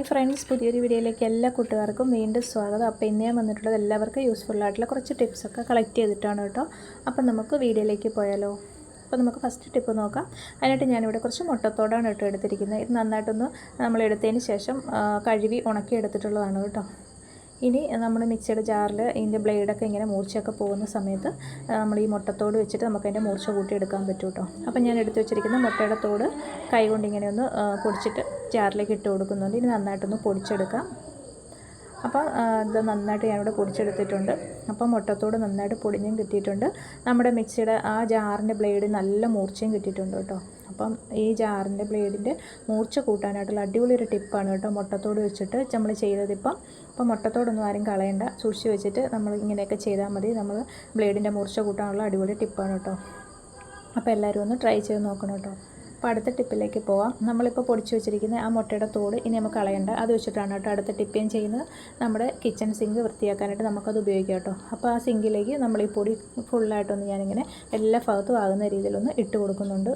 Hi friends പുതിയൊരു വീഡിയോയിലേക്ക് എല്ലാ കൂട്ടുകാർക്കും വീണ്ടും സ്വാഗതം. അപ്പോൾ ഇന്ന് ഞാൻ വന്നിട്ടുള്ളത് എല്ലാവർക്കും യൂസ്ഫുൾ ആയിട്ടുള്ള കുറച്ച് ടിപ്സൊക്കെ കളക്ട് ചെയ്തിട്ടാണ് കേട്ടോ. അപ്പം നമുക്ക് വീഡിയോയിലേക്ക് പോയാലോ? അപ്പോൾ നമുക്ക് ഫസ്റ്റ് ടിപ്പ് നോക്കാം. അതിനായിട്ട് ഞാനിവിടെ കുറച്ച് മുട്ടത്തോടാണ് കേട്ടോ എടുത്തിരിക്കുന്നത്. ഇത് നന്നായിട്ടൊന്ന് നമ്മൾ എടുത്തതിന് ശേഷം കഴുകി ഉണക്കി എടുത്തിട്ടുള്ളതാണ് കേട്ടോ. ഇനി നമ്മൾ മിക്സിയുടെ ജാറിൽ ഇതിന്റെ ബ്ലേഡൊക്കെ ഇങ്ങനെ മൂർച്ചയൊക്കെ പോകുന്ന സമയത്ത് നമ്മൾ ഈ മുട്ടത്തോട് വെച്ചിട്ട് നമുക്ക് അതിന്റെ മൂർച്ച കൂട്ടിയെടുക്കാൻ പറ്റും കേട്ടോ. അപ്പം ഞാൻ എടുത്തു വെച്ചിരിക്കുന്ന മുട്ടയുടെ തോട് കൈ കൊണ്ട് ഇങ്ങനെ ഒന്ന് കുടിച്ചിട്ട് ജാറിലേക്ക് ഇട്ട് കൊടുക്കുന്നുണ്ട്. ഇനി നന്നായിട്ടൊന്ന് പൊടിച്ചെടുക്കാം. അപ്പോൾ ഇത് നന്നായിട്ട് ഞാനിവിടെ പൊടിച്ചെടുത്തിട്ടുണ്ട്. അപ്പോൾ മുട്ടത്തോട് നന്നായിട്ട് പൊടിഞ്ഞും കിട്ടിയിട്ടുണ്ട്. നമ്മുടെ മിക്സിയുടെ ആ ജാറിന്റെ ബ്ലേഡ് നല്ല മൂർച്ചയും കിട്ടിയിട്ടുണ്ട് കേട്ടോ. അപ്പം ഈ ജാറിന്റെ ബ്ലേഡിന്റെ മൂർച്ച കൂട്ടാനായിട്ടുള്ള അടിപൊളി ഒരു ടിപ്പാണ് കേട്ടോ മുട്ടത്തോട് വെച്ചിട്ട് നമ്മൾ ചെയ്തതിപ്പം അപ്പോൾ മുട്ടത്തോടൊന്നും ആരും കളയണ്ട. സൂക്ഷിച്ച് വെച്ചിട്ട് നമ്മൾ ഇങ്ങനെയൊക്കെ ചെയ്താൽ മതി. നമ്മൾ ബ്ലേഡിന്റെ മൂർച്ച കൂട്ടാനുള്ള അടിപൊളി ടിപ്പാണ് കേട്ടോ. അപ്പോൾ എല്ലാവരും ഒന്ന് ട്രൈ ചെയ്ത് നോക്കണം കേട്ടോ. അപ്പോൾ അടുത്ത ടിപ്പിലേക്ക് പോവാം. നമ്മളിപ്പോൾ പൊടിച്ച് വെച്ചിരിക്കുന്ന ആ മുട്ടയുടെ തോട് ഇനി നമുക്ക് കളയണ്ട. അത് വെച്ചിട്ടാണ് കേട്ടോ അടുത്ത ടിപ്പ് ഞാൻ ചെയ്യുന്നത്. നമ്മുടെ കിച്ചൺ സിങ്ക് വൃത്തിയാക്കാനായിട്ട് നമുക്കത് ഉപയോഗിക്കാം കേട്ടോ. അപ്പോൾ ആ സിങ്കിലേക്ക് നമ്മൾ ഈ പൊടി ഫുള്ളായിട്ടൊന്ന് ഞാനിങ്ങനെ എല്ലാ ഭാഗത്തും ആകുന്ന രീതിയിലൊന്ന് ഇട്ട് കൊടുക്കുന്നുണ്ട്.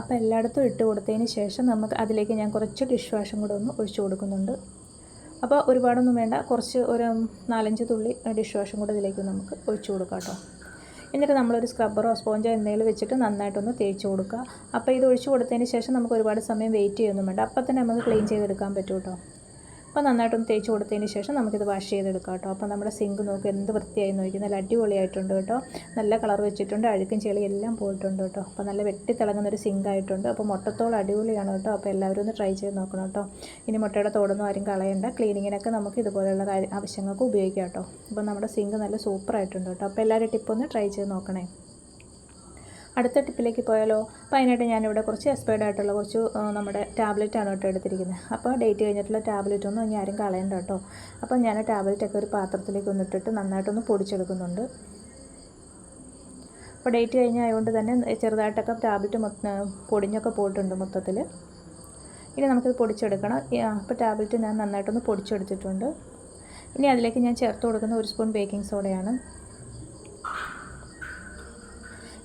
അപ്പോൾ എല്ലായിടത്തും ഇട്ട് കൊടുത്തതിന് ശേഷം നമുക്ക് അതിലേക്ക് ഞാൻ കുറച്ച് ഡിഷ് വാഷും കൂടെ ഒന്ന് ഒഴിച്ചു കൊടുക്കുന്നുണ്ട്. അപ്പോൾ ഒരുപാടൊന്നും വേണ്ട. കുറച്ച് ഒരു നാലഞ്ച് തുള്ളി ഡിഷ് വാഷും കൂടെ ഇതിലേക്ക് നമുക്ക് ഒഴിച്ചു കൊടുക്കാം കേട്ടോ. എന്നിട്ട് നമ്മളൊരു സ്ക്രബ്ബറോ സ്പോഞ്ചോ എന്തെങ്കിലും വെച്ചിട്ട് നന്നായിട്ടൊന്ന് തേച്ച് കൊടുക്കുക. അപ്പോൾ ഇത് ഒഴിച്ചു കൊടുത്തതിന് ശേഷം നമുക്ക് ഒരുപാട് സമയം വെയിറ്റ് ചെയ്യൊന്നും വേണ്ട അപ്പോൾ തന്നെ നമുക്ക് ക്ലീൻ ചെയ്തെടുക്കാൻ പറ്റും കേട്ടോ അപ്പോൾ നന്നായിട്ടൊന്ന് തേച്ച് കൊടുത്തതിന് ശേഷം നമുക്കിത് വാഷ് ചെയ്തെടുക്കാം കേട്ടോ. അപ്പോൾ നമ്മുടെ സിങ്ക് നോക്കി എന്ത് വൃത്തിയായി നോക്കി നല്ല അടിപൊളിയായിട്ടുണ്ട് കേട്ടോ. നല്ല കളർ വെച്ചിട്ടുണ്ട്. അഴുക്കും ചെളി എല്ലാം പോയിട്ടുണ്ട് കേട്ടോ. അപ്പോൾ നല്ല വെട്ടി തിളങ്ങുന്ന ഒരു സിങ്ക് ആയിട്ടുണ്ട്. അപ്പോൾ മുട്ടത്തോളം അടിപൊളിയാണ് കേട്ടോ. അപ്പോൾ എല്ലാവരും ഒന്ന് ട്രൈ ചെയ്ത് നോക്കണം കേട്ടോ. ഇനി മുട്ടയുടെ തോടൊന്നും ആരും കളയണ്ട. ക്ലീനിങ്ങിനൊക്കെ നമുക്ക് ഇതുപോലെയുള്ള ആവശ്യങ്ങൾക്ക് ഉപയോഗിക്കാം കേട്ടോ. അപ്പോൾ നമ്മുടെ സിങ്ക് നല്ല സൂപ്പറായിട്ടുണ്ട് കേട്ടോ. അപ്പോൾ എല്ലാവരും ടിപ്പൊന്ന് ട്രൈ ചെയ്ത് നോക്കണേ. അടുത്ത ടിപ്പിലേക്ക് പോയാലോ? അപ്പോൾ അതിനായിട്ട് ഞാനിവിടെ കുറച്ച് എക്സ്പയർഡ് ആയിട്ടുള്ള കുറച്ച് നമ്മുടെ ടാബ്ലറ്റാണ് കേട്ടോ എടുത്തിരിക്കുന്നത്. അപ്പോൾ ഡേറ്റ് കഴിഞ്ഞിട്ടുള്ള ടാബ്ലറ്റ് ഒന്നും ഇനി ആരും കളയണ്ട കേട്ടോ. അപ്പോൾ ഞാൻ ടാബ്ലറ്റൊക്കെ ഒരു പാത്രത്തിലേക്ക് ഒന്ന് ഇട്ടിട്ട് നന്നായിട്ടൊന്ന് പൊടിച്ചെടുക്കുന്നുണ്ട്. അപ്പോൾ ഡേറ്റ് കഴിഞ്ഞായതുകൊണ്ട് തന്നെ ചെറുതായിട്ടൊക്കെ ടാബ്ലറ്റ് പൊടിഞ്ഞൊക്കെ പോയിട്ടുണ്ട് മൊത്തത്തിൽ. ഇനി നമുക്കിത് പൊടിച്ചെടുക്കണം. അപ്പോൾ ടാബ്ലറ്റ് ഞാൻ നന്നായിട്ടൊന്ന് പൊടിച്ചെടുത്തിട്ടുണ്ട്. ഇനി അതിലേക്ക് ഞാൻ ചേർത്ത് കൊടുക്കുന്ന ഒരു സ്പൂൺ ബേക്കിംഗ് സോഡയാണ്.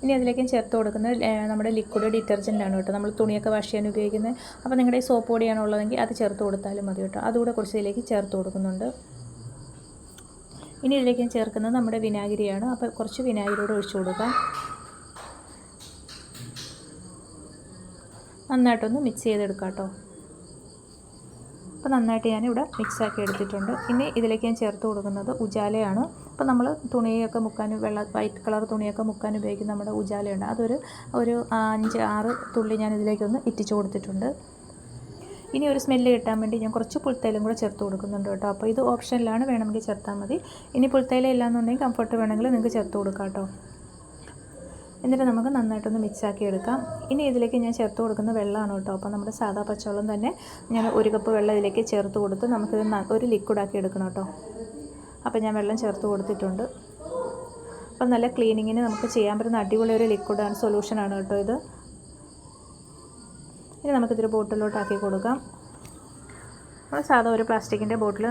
ഇനി അതിലേക്ക് ചേർത്ത് കൊടുക്കുന്നത് നമ്മുടെ ലിക്വിഡ് ഡിറ്റർജന്റ് ആണ് കേട്ടോ. നമ്മൾ തുണിയൊക്കെ വാഷ് ചെയ്യാൻ ഉപയോഗിക്കുന്നത്. അപ്പോൾ നിങ്ങളുടെ സോപ്പ് പൊടിയാണ് ഉള്ളതെങ്കിൽ അത് ചേർത്ത് കൊടുത്താലും മതി കേട്ടോ. അതുകൂടെ കുറച്ച് ഇതിലേക്ക് ചേർത്ത് കൊടുക്കുന്നുണ്ട്. ഇനി ഇതിലേക്ക് ഞാൻ ചേർക്കുന്നത് നമ്മുടെ വിനാഗിരിയാണ്. അപ്പോൾ കുറച്ച് വിനാഗിരി കൂടെ ഒഴിച്ചു കൊടുക്കാം. നന്നായിട്ടൊന്ന് മിക്സ് ചെയ്തെടുക്കാം കേട്ടോ. അപ്പോൾ നന്നായിട്ട് ഞാനിവിടെ മിക്സാക്കി എടുത്തിട്ടുണ്ട്. ഇനി ഇതിലേക്ക് ഞാൻ ചേർത്ത് കൊടുക്കുന്നത് ഉജാലയാണ്. അപ്പോൾ നമ്മൾ തുണിയൊക്കെ മുക്കാൻ വെള്ള വൈറ്റ് കളർ തുണിയൊക്കെ മുക്കാൻ ഉപയോഗിക്കുന്ന നമ്മുടെ ഉജാലയുണ്ട്. അതൊരു ഒരു അഞ്ച് ആറ് തുള്ളി ഞാൻ ഇതിലേക്കൊന്ന് ഇറ്റിച്ച് കൊടുത്തിട്ടുണ്ട്. ഇനി ഒരു സ്മെല്ല് കിട്ടാൻ വേണ്ടി ഞാൻ കുറച്ച് പുൽത്തൈലും കൂടെ ചേർത്ത് കൊടുക്കുന്നുണ്ട് കേട്ടോ. അപ്പോൾ ഇത് ഓപ്ഷനിലാണ് വേണമെങ്കിൽ ചേർത്താൽ മതി. ഇനി പുൽത്തൈല ഇല്ലാന്നുണ്ടെങ്കിൽ കംഫർട്ട് വേണമെങ്കിൽ നിങ്ങൾക്ക് ചേർത്ത് കൊടുക്കാം കേട്ടോ. എന്നിട്ട് നമുക്ക് നന്നായിട്ടൊന്ന് മിക്സ് ആക്കി എടുക്കാം. ഇനി ഇതിലേക്ക് ഞാൻ ചേർത്ത് കൊടുക്കുന്ന വെള്ളമാണ് കേട്ടോ. അപ്പോൾ നമ്മുടെ സാധാ പച്ചവെള്ളം തന്നെ ഞാൻ ഒരു കപ്പ് വെള്ളം ഇതിലേക്ക് ചേർത്ത് കൊടുത്ത് നമുക്കിത് ഒരു ലിക്വിഡാക്കി എടുക്കണം കേട്ടോ. അപ്പോൾ ഞാൻ വെള്ളം ചേർത്ത് കൊടുത്തിട്ടുണ്ട്. അപ്പം നല്ല ക്ലീനിങ്ങിന് നമുക്ക് ചെയ്യാൻ പറ്റുന്ന അടിപൊളി ഒരു ലിക്വിഡ് ആൻഡ് സൊല്യൂഷൻ ആണ് കേട്ടോ ഇത്. ഇനി നമുക്കിതൊരു ബോട്ടിലോട്ടാക്കി കൊടുക്കാം. നമ്മൾ സാധാ ഒരു പ്ലാസ്റ്റിക്കിന്റെ ബോട്ടിൽ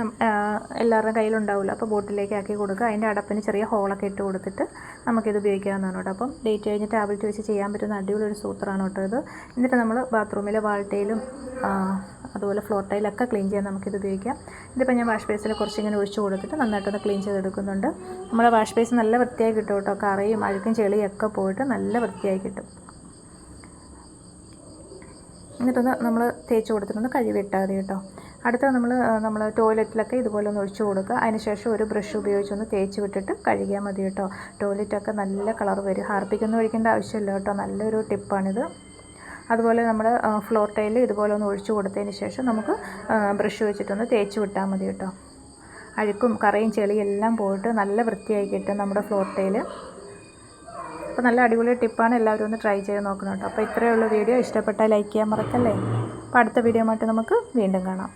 എല്ലാവരുടെയും കയ്യിലുണ്ടാവില്ല. അപ്പോൾ ബോട്ടിലേക്ക് ആക്കി കൊടുക്കുക. അതിന്റെ അടപ്പിന് ചെറിയ ഹോളൊക്കെ ഇട്ട് കൊടുത്തിട്ട് നമുക്കിത് ഉപയോഗിക്കാവുന്നതാണ് കേട്ടോ. അപ്പം ഡേറ്റ് കഴിഞ്ഞ് ടാബ്ലറ്റ് വെച്ച് ചെയ്യാൻ പറ്റുന്ന അടിപൊളി ഒരു സൂത്രമാണ് കേട്ടോ ഇത്. എന്നിട്ട് നമ്മൾ ബാത്റൂമിലെ വാൾട്ടയിലും അതുപോലെ ഫ്ലോർ ടൈലൊക്കെ ക്ലീൻ ചെയ്യാൻ നമുക്കിത് ഉപയോഗിക്കാം. ഇതിപ്പോൾ ഞാൻ വാഷ് ബേസിൽ കുറച്ചിങ്ങനെ ഒഴിച്ച് കൊടുത്തിട്ട് നന്നായിട്ടൊന്ന് ക്ലീൻ ചെയ്തെടുക്കുന്നുണ്ട്. നമ്മുടെ വാഷ് ബേസ് നല്ല വൃത്തിയായി കിട്ടും കേട്ടോ. കറയും അഴുക്കും ചെളിയും ഒക്കെ പോയിട്ട് നല്ല വൃത്തിയായി കിട്ടും. എന്നിട്ടൊന്ന് നമ്മൾ തേച്ച് കൊടുത്തിട്ടൊന്ന് കഴുകിയിട്ടാൽ മതി കേട്ടോ. അടുത്ത നമ്മൾ നമ്മൾ ടോയ്ലറ്റിലൊക്കെ ഇതുപോലെ ഒന്ന് ഒഴിച്ചു കൊടുക്കുക. അതിനുശേഷം ഒരു ബ്രഷ് ഉപയോഗിച്ചൊന്ന് തേച്ച് വിട്ടിട്ട് കഴുകിയാൽ മതി കേട്ടോ. ടോയ്ലറ്റൊക്കെ നല്ല കളർ വരും. ഹാർപ്പിക്കൊന്നും ഒഴിക്കേണ്ട ആവശ്യമില്ല കേട്ടോ. നല്ലൊരു ടിപ്പാണിത് അതുപോലെ നമ്മൾ ഫ്ലോർ ടൈൽ ഇതുപോലെ ഒന്ന് ഒഴിച്ചു കൊടുത്തതിന് ശേഷം നമുക്ക് ബ്രഷ് വെച്ചിട്ടൊന്ന് തേച്ച് വിട്ടാൽ മതി കേട്ടോ. അഴുക്കും കറയും ചെളിയും എല്ലാം പോയിട്ട് നല്ല വൃത്തിയായി കിട്ടും നമ്മുടെ ഫ്ലോർ ടൈൽ അപ്പോൾ നല്ല അടിപൊളി ടിപ്പാണ്. എല്ലാവരും ഒന്ന് ട്രൈ ചെയ്ത് നോക്കണം കേട്ടോ. അപ്പോൾ ഇത്രയുള്ള വീഡിയോ. ഇഷ്ടപ്പെട്ടാൽ ലൈക്ക് ചെയ്യാൻ മറക്കല്ലേ? അപ്പോൾ അടുത്ത വീഡിയോ ആയിട്ട് നമുക്ക് വീണ്ടും കാണാം.